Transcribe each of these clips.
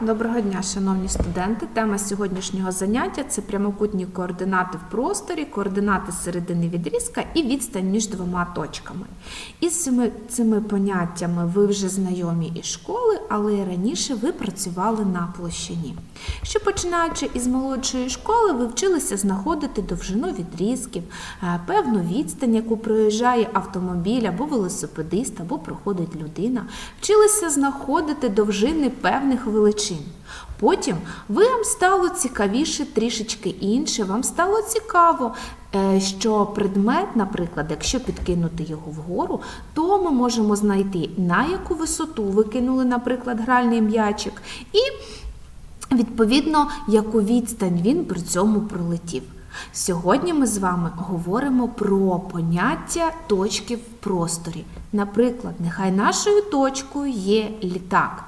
Доброго дня, шановні студенти. Тема сьогоднішнього заняття це прямокутні координати в просторі, координати середини відрізка і відстань між двома точками. Із цими, цими поняттями ви вже знайомі із школи, але раніше ви працювали на площині. Що починаючи із молодшої школи, ви вчилися знаходити довжину відрізків, е, певну відстань, яку проїжджає автомобіль або велосипедист, або проходить людина, вчилися знаходити довжини певних величин. Потім вам стало цікавіше трішечки інше, вам стало цікаво, е, що предмет, наприклад, якщо підкинути його вгору, то ми можемо знайти, на яку висоту ви кинули, наприклад, гральний м'ячик, і відповідно, яку відстань він при цьому пролетів. Сьогодні ми з вами говоримо про поняття точки в просторі. Наприклад, нехай нашою точкою є літак.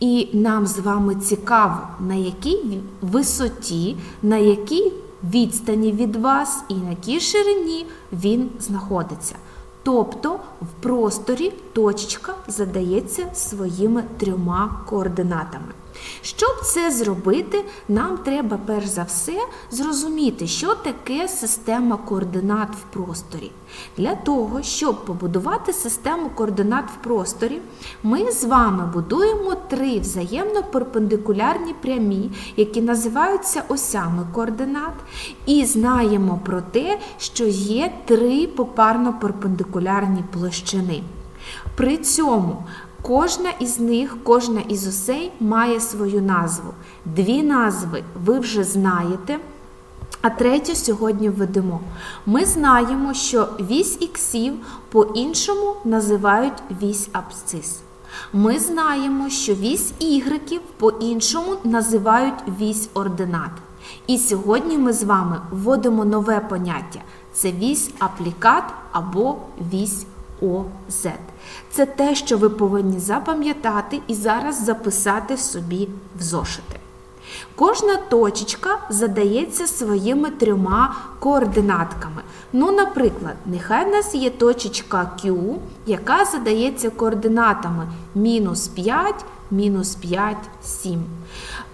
І нам з вами цікаво, на якій висоті, на якій відстані від вас і на якій ширині він знаходиться. Тобто в просторі точка задається своїми трьома координатами. Щоб це зробити, нам треба перш за все зрозуміти, що таке система координат в просторі. Для того, щоб побудувати систему координат в просторі, ми з вами будуємо три взаємно перпендикулярні прямі, які називаються осями координат, і знаємо про те, що є три попарно перпендикулярні площини. При цьому Кожна із них, кожна із осей має свою назву. Дві назви ви вже знаєте, а третю сьогодні введемо. Ми знаємо, що вісь іксів по-іншому називають вісь абсцис. Ми знаємо, що вісь ігреків по-іншому називають вісь ординат. І сьогодні ми з вами вводимо нове поняття: це вісь аплікат або вісь ОЗ. Це те, що ви повинні запам'ятати і зараз записати собі в зошити. Кожна точечка задається своїми трьома координатками. Ну, наприклад, нехай в нас є точечка Q, яка задається координатами мінус 5, мінус 5, 7.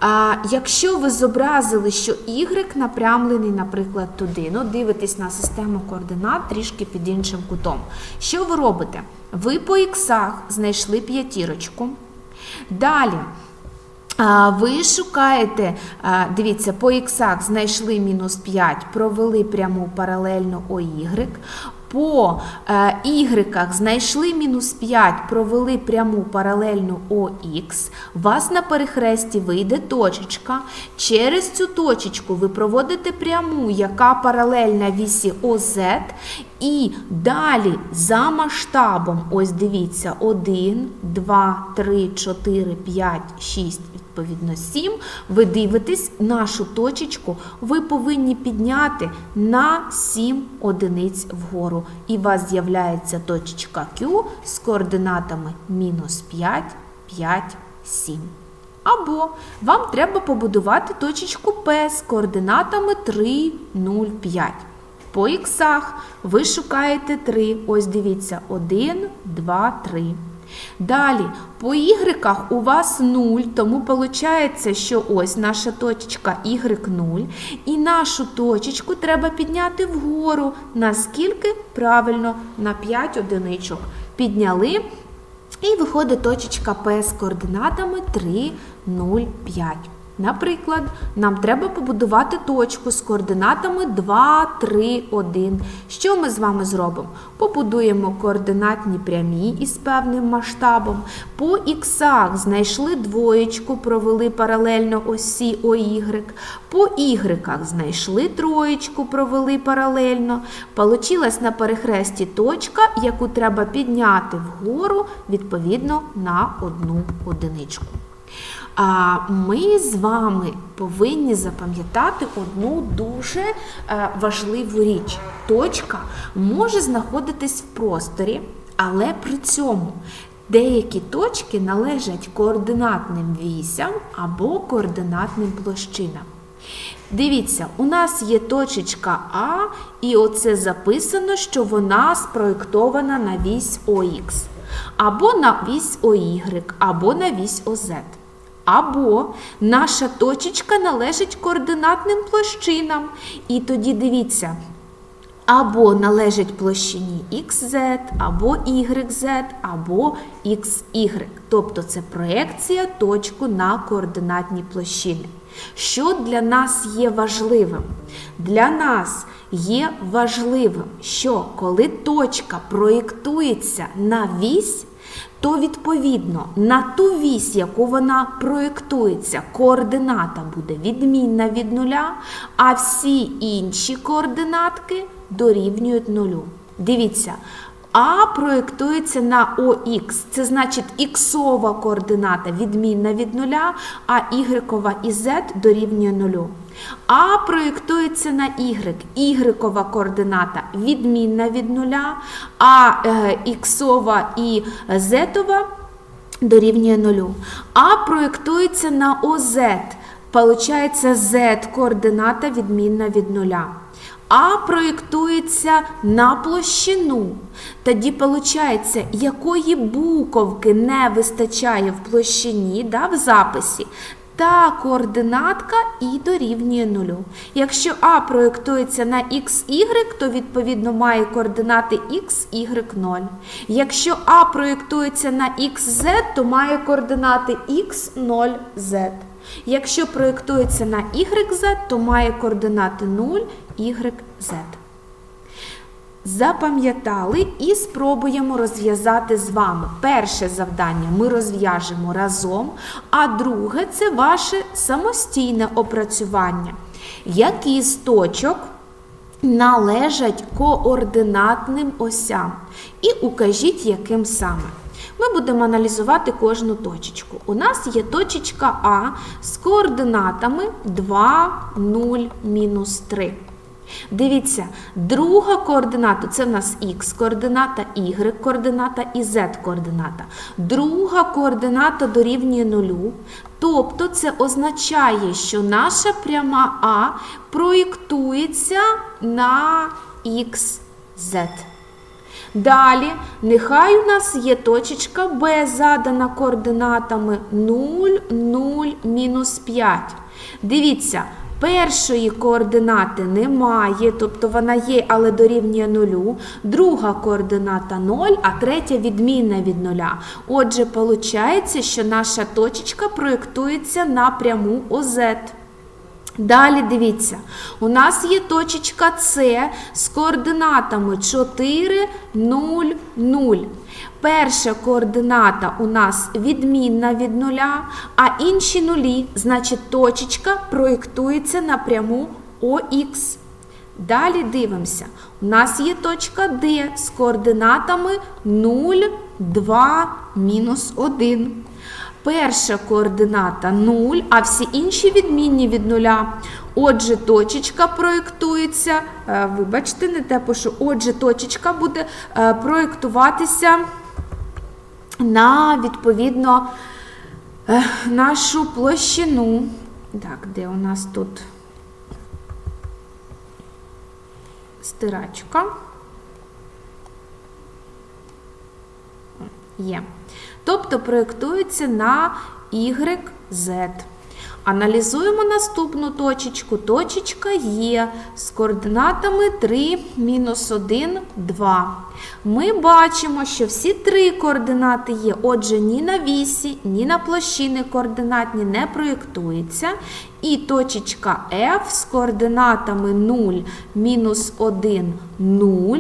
А Якщо ви зобразили, що y напрямлений, наприклад, туди, ну, дивитесь на систему координат трішки під іншим кутом. Що ви робите? Ви по іксах знайшли п'ятірочку. Далі. Ви шукаєте, дивіться, по іксах знайшли мінус 5, провели пряму паралельно ОY. По y знайшли мінус 5, провели пряму паралельну ОХ. У вас на перехресті вийде точечка. Через цю точечку ви проводите пряму, яка паралельна вісі ОЗ. І далі за масштабом, ось дивіться, 1, 2, 3, 4, 5, 6, відповідно 7. Ви дивитесь нашу точечку, ви повинні підняти на 7 одиниць вгору. І у вас з'являється точечка Q з координатами мінус 5, 5, 7. Або вам треба побудувати точечку P з координатами 3, 0, 5. По іксах ви шукаєте 3. Ось дивіться, 1, 2, 3. Далі, по ігреках у вас 0, тому виходить, що ось наша точечка y0. І нашу точечку треба підняти вгору. Наскільки? Правильно, на 5 одиничок. Підняли. І виходить точечка P з координатами 3, 0, 5. Наприклад, нам треба побудувати точку з координатами 2, 3, 1. Що ми з вами зробимо? Побудуємо координатні прямі із певним масштабом. По іксах знайшли двоєчку, провели паралельно осі ОY. По Y знайшли троєчку, провели паралельно. Получилась на перехресті точка, яку треба підняти вгору відповідно на одну одиничку. А ми з вами повинні запам'ятати одну дуже е, важливу річ. Точка може знаходитись в просторі, але при цьому деякі точки належать координатним вісям або координатним площинам. Дивіться, у нас є точечка А, і оце записано, що вона спроєктована на вісь ОХ, або на вісь ОY, або на вісь ОЗ. Або наша точечка належить координатним площинам. І тоді дивіться, або належить площині XZ, або YZ, або XY. Тобто це проекція точку на координатні площини. Що для нас є важливим? Для нас є важливим, що коли точка проєктується на вісь, то відповідно на ту вісь, яку вона проєктується, координата буде відмінна від нуля, а всі інші координатки дорівнюють нулю. Дивіться, А проєктується на ОХ, це значить іксова координата відмінна від нуля, а Y і Z дорівнює нулю. А проєктується на Y, Y координата відмінна від нуля, а е, іксова і зетова дорівнює нулю. А проєктується на ОЗ. Получається Z координата відмінна від нуля. А проєктується на площину. Тоді виходить, якої буковки не вистачає в площині да, в записі, та координатка і дорівнює нулю. Якщо А проєктується на XY, то відповідно має координати X, Y, 0. Якщо А проєктується на XZ, то має координати X, 0, Z. Якщо проєктується на YZ, то має координати 0, Y, Z. Запам'ятали і спробуємо розв'язати з вами. Перше завдання ми розв'яжемо разом, а друге це ваше самостійне опрацювання. Які з точок належать координатним осям? І укажіть, яким саме. Ми будемо аналізувати кожну точечку. У нас є точечка А з координатами 2, 0, мінус 3. Дивіться, друга координата це в нас х координата, y координата і z координата. Друга координата дорівнює нулю. Тобто це означає, що наша пряма А проєктується на xz. Далі, нехай у нас є точечка Б, задана координатами 0, 0, мінус 5. Дивіться, першої координати немає, тобто вона є, але дорівнює нулю. Друга координата 0, а третя відмінна від нуля. Отже, виходить, що наша точечка проєктується на пряму ОЗ. Далі дивіться, у нас є точечка С з координатами 4, 0, 0. Перша координата у нас відмінна від нуля, а інші нулі, значить, точечка проєктується на пряму ОХ. Далі дивимося. У нас є точка Д з координатами 0, 2, мінус 1. Перша координата 0, а всі інші відмінні від нуля. Отже, точечка проєктується, е, вибачте, не те пишу, отже, точечка буде е, проєктуватися на, відповідно, е, нашу площину. Так, де у нас тут стирачка? Є. Тобто проєктується на YZ. Аналізуємо наступну точечку. Точечка Є з координатами 3, мінус 1, 2. Ми бачимо, що всі три координати є. Отже, ні на вісі, ні на площини координатні не проєктується. І точечка F з координатами 0, мінус 1, 0.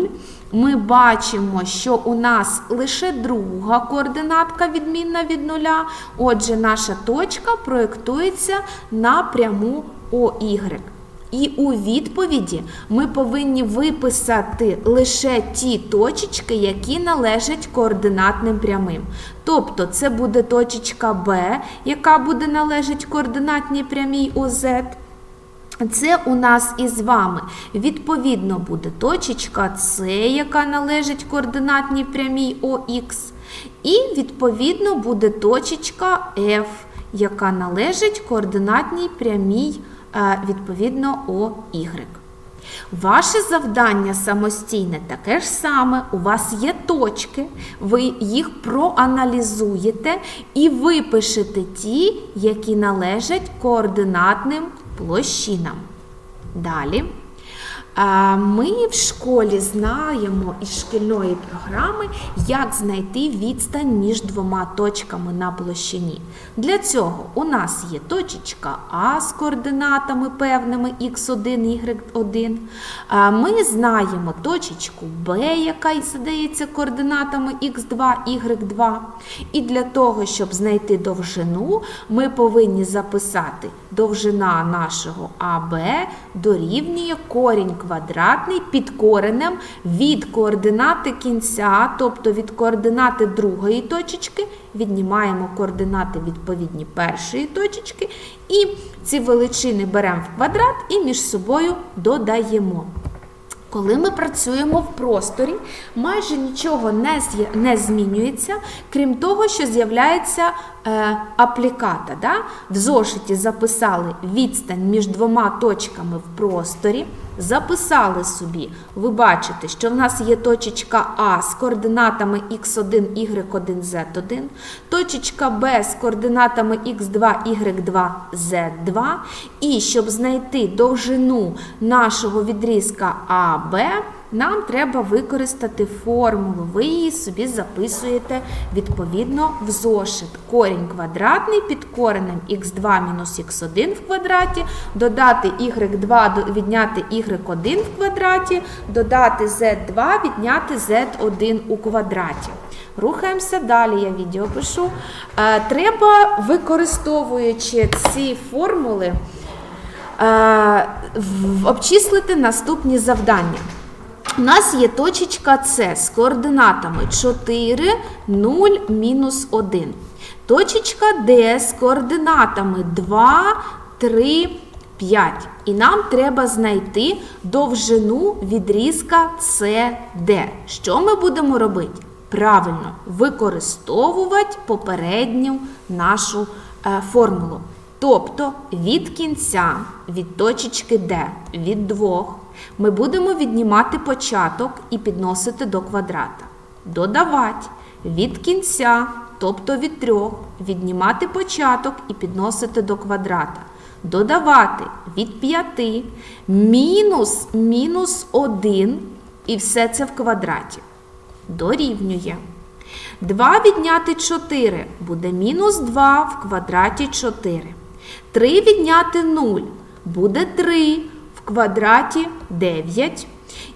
Ми бачимо, що у нас лише друга координатка відмінна від нуля. Отже, наша точка проєктується на пряму ОY. І у відповіді ми повинні виписати лише ті точечки, які належать координатним прямим. Тобто це буде точечка Б, яка буде належати координатній прямій ОЗ. Це у нас із вами відповідно буде точечка С, яка належить координатній прямій ОХ. І відповідно буде точечка F, яка належить координатній прямій е, відповідно ОY. Ваше завдання самостійне таке ж саме. У вас є точки, ви їх проаналізуєте і випишете ті, які належать координатним площинам. Далі. Ми в школі знаємо із шкільної програми, як знайти відстань між двома точками на площині. Для цього у нас є точечка А з координатами певними x1, y1. Ми знаємо точечку Б, яка задається координатами x2, y2. І для того, щоб знайти довжину, ми повинні записати довжина нашого АБ дорівнює корінь під коренем від координати кінця, тобто від координати другої точечки, віднімаємо координати відповідні першої точечки, і ці величини беремо в квадрат і між собою додаємо. Коли ми працюємо в просторі, майже нічого не, змінюється, крім того, що з'являється апліката. Да? В зошиті записали відстань між двома точками в просторі. Записали собі, ви бачите, що в нас є точечка А з координатами x1, y1, z1, точечка Б з координатами x2, y2, z2. І щоб знайти довжину нашого відрізка АБ, нам треба використати формулу. Ви її собі записуєте відповідно в зошит. Корінь квадратний під коренем х2 мінус х1 в квадраті, додати y2, відняти y1 в квадраті, додати z2, відняти z1 у квадраті. Рухаємося далі, я відео пишу. Е, Треба, використовуючи ці формули, е, обчислити наступні завдання. У нас є точечка С з координатами 4, 0, мінус 1. Точечка Д з координатами 2, 3, 5. І нам треба знайти довжину відрізка CD. Що ми будемо робити? Правильно, використовувати попередню нашу е, формулу. Тобто від кінця, від точечки D, від двох, ми будемо віднімати початок і підносити до квадрата. Додавати від кінця, тобто від трьох, віднімати початок і підносити до квадрата. Додавати від 5, мінус мінус 1, і все це в квадраті. Дорівнює. 2 відняти 4 буде мінус 2 в квадраті 4. 3 відняти 0 буде 3 в квадраті 9.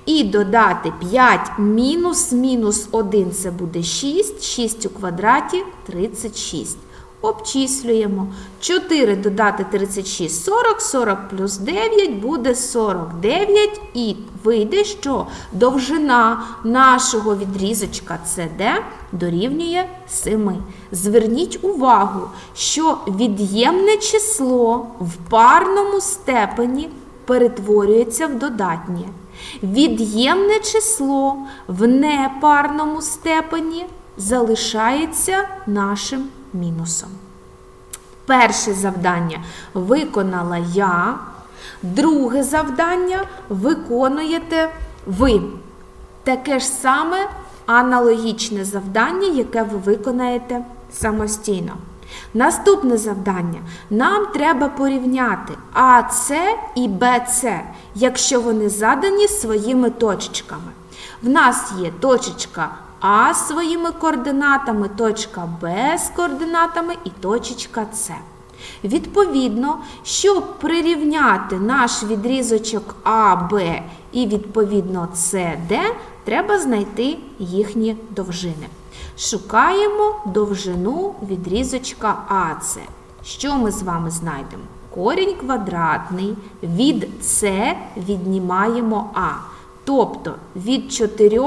І додати 5 мінус мінус 1 це буде 6. 6 у квадраті 36. Обчислюємо. 4 додати 36 40, 40 плюс 9 буде 49. І вийде, що довжина нашого відрізочка CD дорівнює 7. Зверніть увагу, що від'ємне число в парному степені перетворюється в додатнє. Від'ємне число в непарному степені залишається нашим мінусом. Перше завдання виконала я, друге завдання виконуєте ви. Таке ж саме аналогічне завдання, яке ви виконаєте самостійно. Наступне завдання. Нам треба порівняти АС і БС, якщо вони задані своїми точечками. В нас є точечка А своїми координатами, точка Б з координатами і точечка С. Відповідно, щоб прирівняти наш відрізочок АБ і відповідно СД, треба знайти їхні довжини. Шукаємо довжину відрізочка АС. Що ми з вами знайдемо? Корінь квадратний від С віднімаємо А. Тобто від 4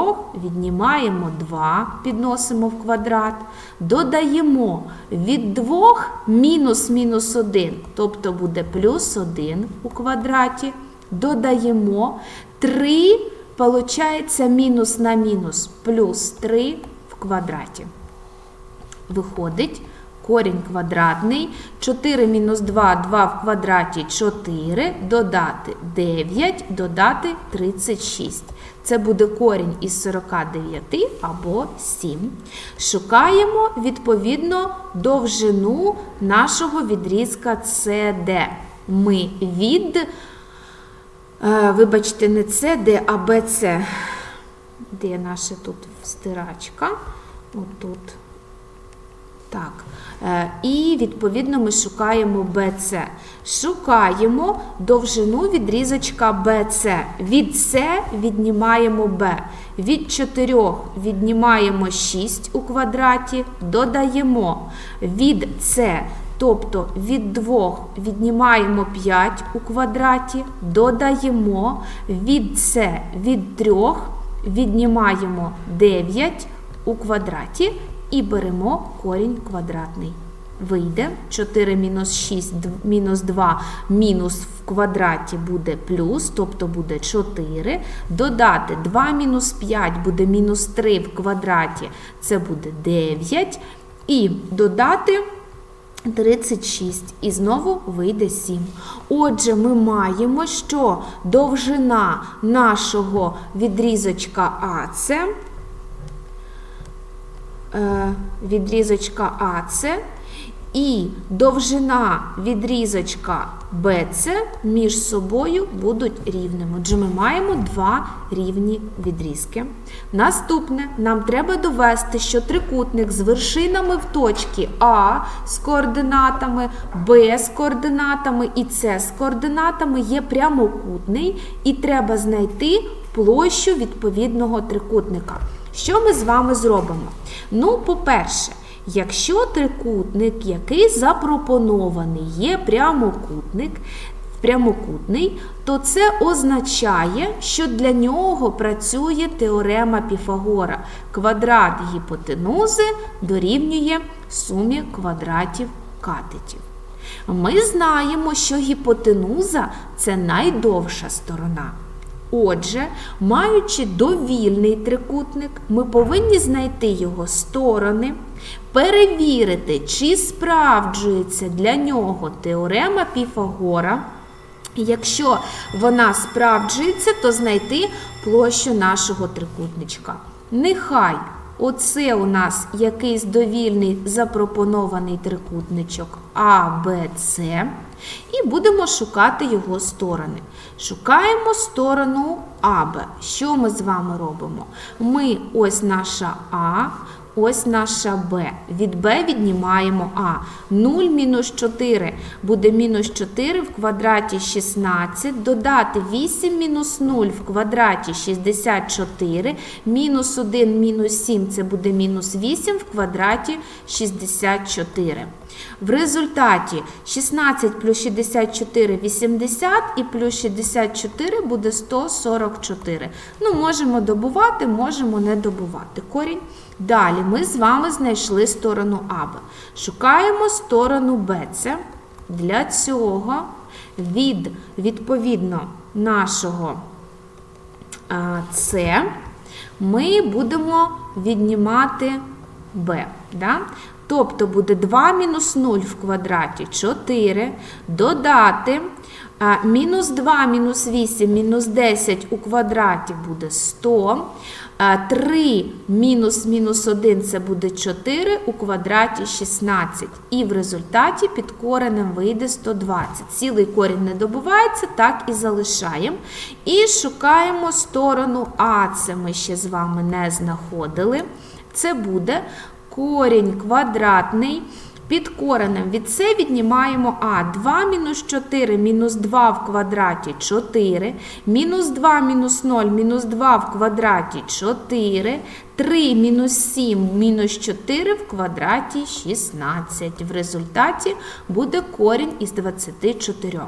віднімаємо 2, підносимо в квадрат, додаємо від 2 мінус мінус 1, тобто буде плюс 1 у квадраті, додаємо 3, виходить мінус на мінус плюс 3 квадраті. Виходить, корінь квадратний, 4 мінус 2, 2 в квадраті 4, додати 9, додати 36. Це буде корінь із 49 або 7. Шукаємо відповідно довжину нашого відрізка CD. Ми від, е, вибачте, не CD, а BC. Де наша тут стирачка? Отут. Так. Е, І відповідно ми шукаємо BC. Шукаємо довжину відрізочка BC. Від С віднімаємо B. Від 4 віднімаємо 6 у квадраті, додаємо від С, тобто від 2 віднімаємо 5 у квадраті, додаємо від С від 3 віднімаємо 9 у квадраті і беремо корінь квадратний. Вийде 4 мінус 6 мінус 2 мінус в квадраті буде плюс, тобто буде 4. Додати 2 мінус 5 буде мінус 3 в квадраті, це буде 9. І додати 36. І знову вийде 7. Отже, ми маємо, що довжина нашого відрізочка АЦ е, відрізочка АЦ і довжина відрізочка БЦ між собою будуть рівними. Отже, ми маємо два рівні відрізки. Наступне, нам треба довести, що трикутник з вершинами в точці А з координатами, Б з координатами і С з координатами є прямокутний, і треба знайти площу відповідного трикутника. Що ми з вами зробимо? Ну, по-перше, якщо трикутник, який запропонований, є прямокутник, прямокутний, то це означає, що для нього працює теорема Піфагора. Квадрат гіпотенузи дорівнює сумі квадратів катетів. Ми знаємо, що гіпотенуза це найдовша сторона. Отже, маючи довільний трикутник, ми повинні знайти його сторони, перевірити, чи справджується для нього теорема Піфагора. Якщо вона справджується, то знайти площу нашого трикутничка. Нехай оце у нас якийсь довільний запропонований трикутничок А, Б, С. І будемо шукати його сторони. Шукаємо сторону АБ. Що ми з вами робимо? Ми ось наша А, ось наша Б. Від Б віднімаємо А. 0 мінус 4 буде мінус 4 в квадраті 16. Додати 8 мінус 0 в квадраті 64. Мінус 1 мінус 7 це буде мінус 8 в квадраті 64. В результаті 16 плюс 64 – 80 і плюс 64 буде 144. Ну, можемо добувати, можемо не добувати корінь. Далі ми з вами знайшли сторону АБ. Шукаємо сторону БЦ. Для цього від відповідно нашого С ми будемо віднімати b. Да? Тобто буде 2 мінус 0 в квадраті 4, додати мінус 2 мінус 8 мінус 10 у квадраті буде 100. А, 3 мінус мінус 1 це буде 4 у квадраті 16. І в результаті під коренем вийде 120. Цілий корінь не добувається, так і залишаємо. І шукаємо сторону А. Це ми ще з вами не знаходили. Це буде корінь квадратний. Під коренем від це віднімаємо А. 2 мінус 4 мінус 2 в квадраті 4. Мінус 2 мінус 0 мінус 2 в квадраті 4. 3 мінус 7 мінус 4 в квадраті 16. В результаті буде корінь із 24.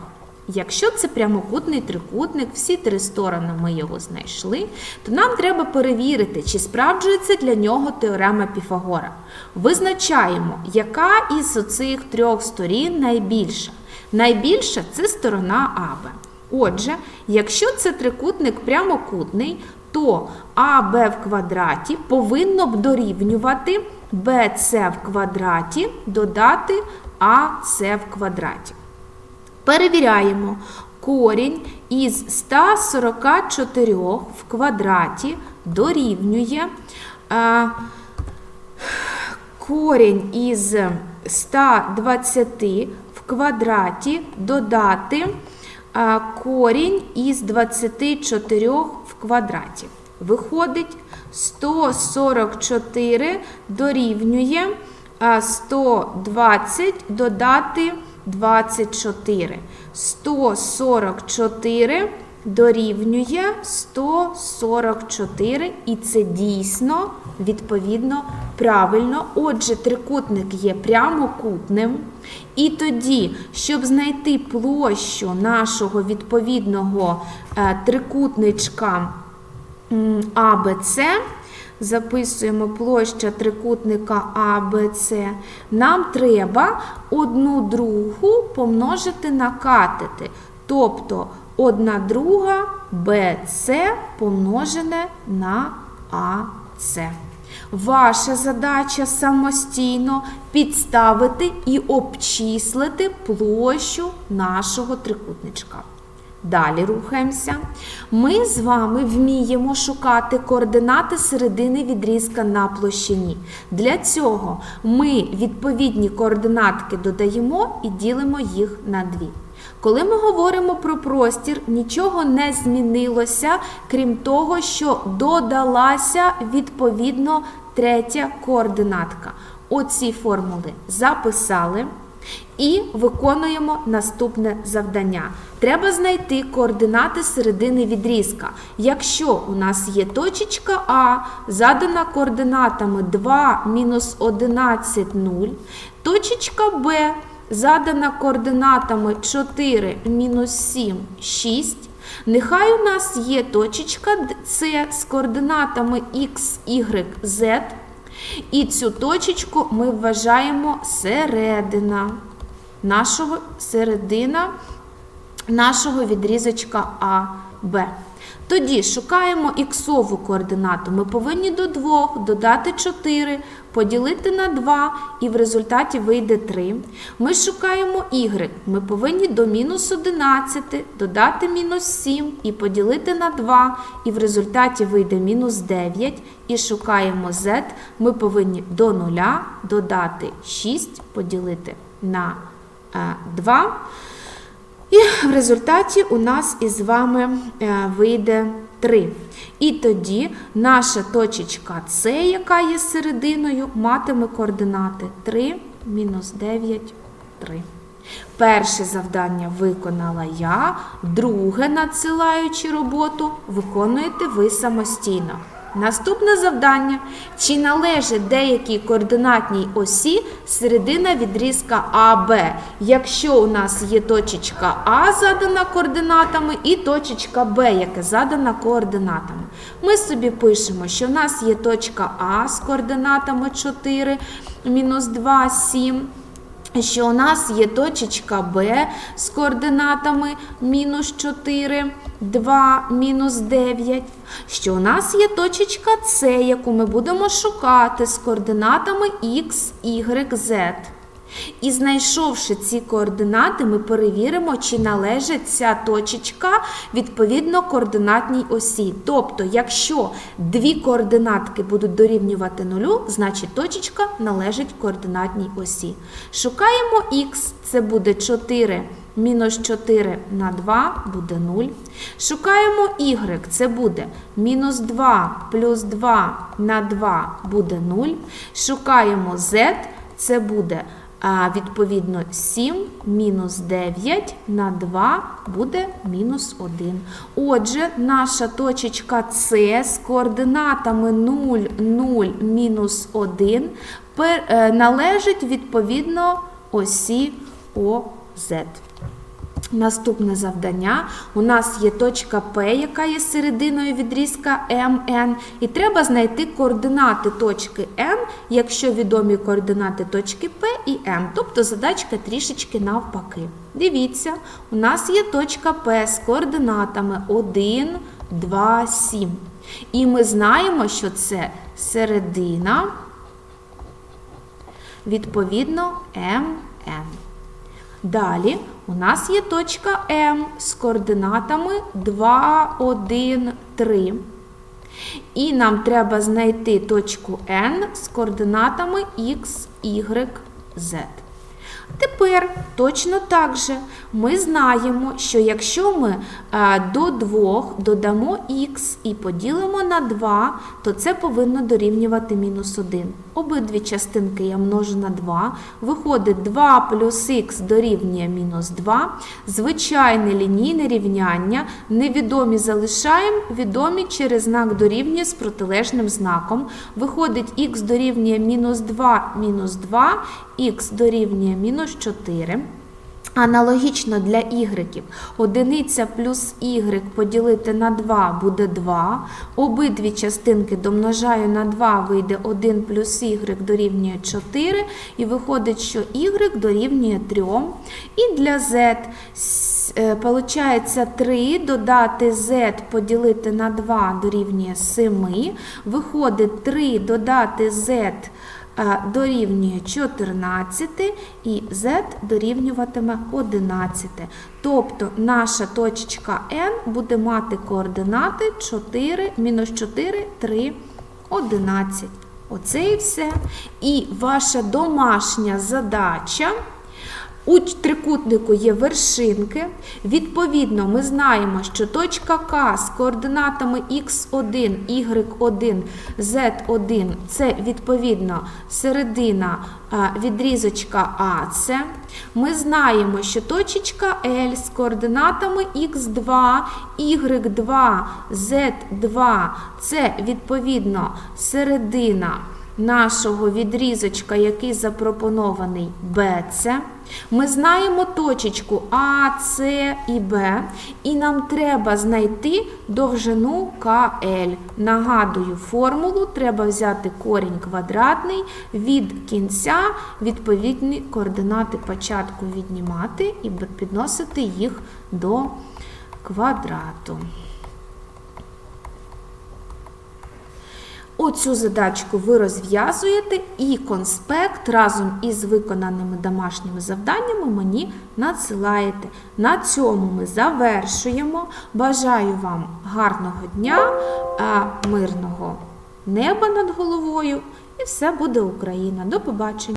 Якщо це прямокутний трикутник, всі три сторони ми його знайшли, то нам треба перевірити, чи справджується для нього теорема Піфагора. Визначаємо, яка із оцих трьох сторін найбільша. Найбільша це сторона АБ. Отже, якщо це трикутник прямокутний, то АБ в квадраті повинно б дорівнювати BC в квадраті додати АС в квадраті. Перевіряємо. Корінь із 144 в квадраті дорівнює е, корінь із 120 в квадраті додати е, корінь із 24 в квадраті. Виходить 144 дорівнює е, 120 додати 24. 144 дорівнює 144, і це дійсно відповідно правильно. Отже, трикутник є прямокутним. І тоді, щоб знайти площу нашого відповідного е, трикутничка АБЦ, записуємо площа трикутника АБЦ, нам треба одну другу помножити на катети. Тобто одна друга БЦ помножене на АЦ. Ваша задача самостійно підставити і обчислити площу нашого трикутничка. Далі рухаємося. Ми з вами вміємо шукати координати середини відрізка на площині. Для цього ми відповідні координатки додаємо і ділимо їх на дві. Коли ми говоримо про простір, нічого не змінилося, крім того, що додалася відповідно третя координатка. Оці формули записали. І виконуємо наступне завдання. Треба знайти координати середини відрізка. Якщо у нас є точечка А, задана координатами 2 мінус 11, 0, точечка Б задана координатами 4 мінус 7, 6. Нехай у нас є точечка С з координатами Х, Y, Z. І цю точечку ми вважаємо середина нашого середина нашого відрізочка А, Б. Тоді шукаємо іксову координату. Ми повинні до 2 додати 4, поділити на 2, і в результаті вийде 3. Ми шукаємо y. Ми повинні до мінус 11 додати мінус 7 і поділити на 2, і в результаті вийде мінус 9. І шукаємо z. Ми повинні до 0 додати 6, поділити на 2. І в результаті у нас із вами е, вийде 3. І тоді наша точечка С, яка є серединою, матиме координати 3, мінус 9, 3. Перше завдання виконала я, друге, надсилаючи роботу, виконуєте ви самостійно. Наступне завдання. Чи належить деякій координатній осі середина відрізка АБ, якщо у нас є точечка А задана координатами і точечка Б, яка задана координатами. Ми собі пишемо, що в нас є точка А з координатами 4, мінус 2, 7 що у нас є точечка Б з координатами мінус 4, 2, мінус 9, що у нас є точечка С, яку ми будемо шукати з координатами Х, Y, Z. І знайшовши ці координати, ми перевіримо, чи належить ця точечка відповідно координатній осі. Тобто, якщо дві координатки будуть дорівнювати нулю, значить точечка належить координатній осі. Шукаємо х, це буде 4. Мінус 4 на 2 буде 0. Шукаємо y, це буде мінус 2 плюс 2 на 2 буде 0. Шукаємо z, це буде а, відповідно 7 мінус 9 на 2 буде мінус 1. Отже, наша точечка С з координатами 0, 0, мінус 1 е, належить відповідно осі ОЗ. Наступне завдання. У нас є точка П, яка є серединою відрізка МН, і треба знайти координати точки Н, якщо відомі координати точки П і М. Тобто задачка трішечки навпаки. Дивіться, у нас є точка П з координатами 1, 2, 7. І ми знаємо, що це середина відповідно МН. Далі у нас є точка М з координатами 2, 1, 3. І нам треба знайти точку N з координатами X, Y, Z. Тепер точно так же ми знаємо, що якщо ми е, до 2 додамо х і поділимо на 2, то це повинно дорівнювати мінус 1. Обидві частинки я множу на 2. Виходить 2 плюс х дорівнює мінус 2. Звичайне лінійне рівняння. Невідомі залишаємо, відомі через знак дорівнює з протилежним знаком. Виходить х дорівнює мінус 2 мінус 2, х дорівнює мінус 4. Аналогічно для y. Одиниця плюс y поділити на 2 буде 2. Обидві частинки домножаю на 2, вийде 1 плюс y дорівнює 4. І виходить, що y дорівнює 3. І для z е, Получається 3 додати z поділити на 2 дорівнює 7. Виходить 3 додати z дорівнює 14 і z дорівнюватиме 11. Тобто наша точечка n буде мати координати 4, мінус 4, 3, 11. Оце і все. І ваша домашня задача. У трикутнику є вершинки. Відповідно, ми знаємо, що точка К з координатами х1, y1, z1 це відповідно середина відрізочка АС. Ми знаємо, що точечка L з координатами х2, y2, z2 це відповідно середина нашого відрізочка, який запропонований BC. Ми знаємо точечку А, С і Б, і нам треба знайти довжину КЛ. Нагадую, формулу треба взяти корінь квадратний від кінця, відповідні координати початку віднімати і підносити їх до квадрату. Оцю задачку ви розв'язуєте і конспект разом із виконаними домашніми завданнями мені надсилаєте. На цьому ми завершуємо. Бажаю вам гарного дня, мирного неба над головою, і все буде Україна. До побачення!